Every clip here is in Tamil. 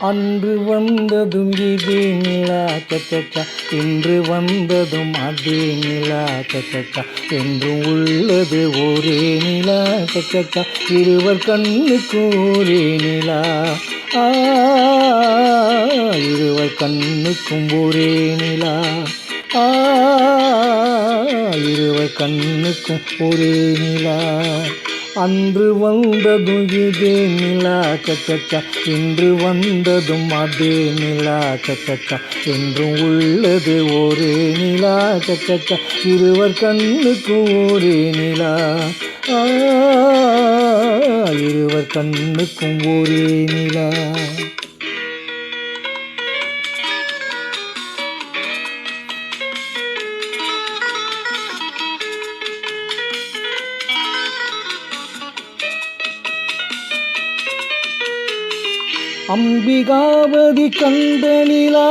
அன்று வந்ததும் இதே நிலா கச்சக்கா இன்று வந்ததும் அதே நிலா கச்சக்கா என்றும் உள்ளது ஒரே நிலா கச்சக்கா இருவர் கண்ணுக்கு ஒரே நிலா. இருவர் கண்ணுக்கும் ஒரே நிலா. ஆ இருவர் கண்ணுக்கும் ஒரே நிலா. அன்று வந்ததும் இதே நிலா கச்சக்கா இன்று வந்ததும் அதே நிலா கச்சக்கா என்றும் உள்ளது ஒரே நிலா கச்சக்கா இருவர் கண்ணுக்கு ஒரே நிலா. இருவர் கண்ணுக்கும் ஒரே நிலா. அம்பிகாவதி கண்ட நிலா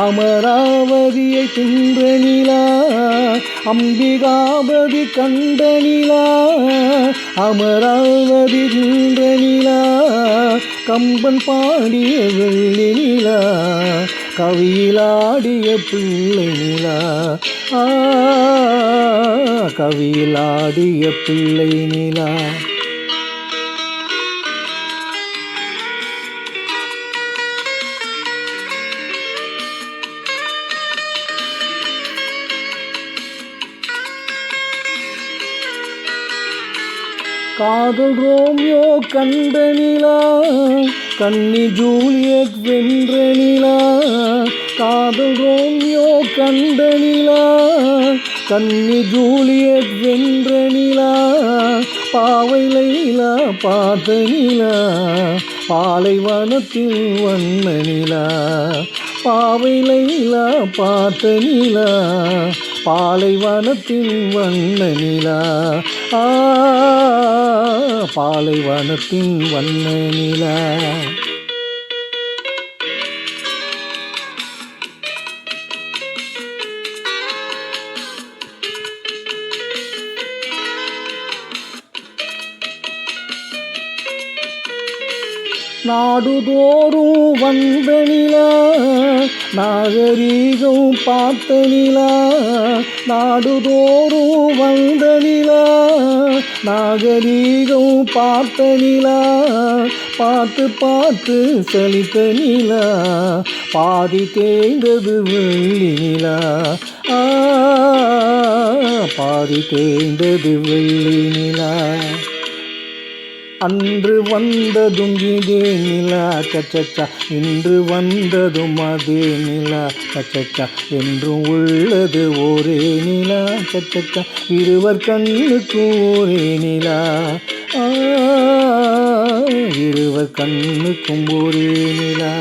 அமராவதியை தின்ற நிலா அம்பிகாவதி கண்ட நிலா அமராவதி தின்ற நிலா கம்பன் பாடிய வெள்ளி நிலா கவியிலாடிய பிள்ளை நிலா ஆ கவியிலாடிய பிள்ளை நிலா காதல் ரோமியோ கண்ட நிலா கன்னி ஜூலியட் வென்ற நிலா. காதல் ரோமியோ கண்ட நிலா கன்னி ஜூலியட் வென்ற நிலா. பாவை லைலா பார்த்த நிலா. பாலைவனத்தில் வண்ண நிலா பாவை லைலா பார்த்த நிலா பாலைவனத்தில் வண்ண நிலா. ஆ பாலைவனத்தின் வண்ண நிலா. நாடுதோறும் வந்த நாகரீகம் பார்த்தனிலா நாடுதோறும் வந்த நாகரீகம் பார்த்தனிலா பார்த்து பார்த்து சலித்த நிலா பாதி தேய்ந்தது வெள்ளி நிலா ஆ பாதி தேய்ந்தது வெள்ளி நிலா அன்று வந்ததும் இதே நிலா கச்சச்சா. இன்று வந்ததும் அதே நிலா கச்சச்சா. என்றும் உள்ளது ஒரே நிலா கச்சச்சா. இருவர் கண்ணுக்கும் ஒரே நிலா இருவர் கண்ணுக்கும் ஒரே நிலா.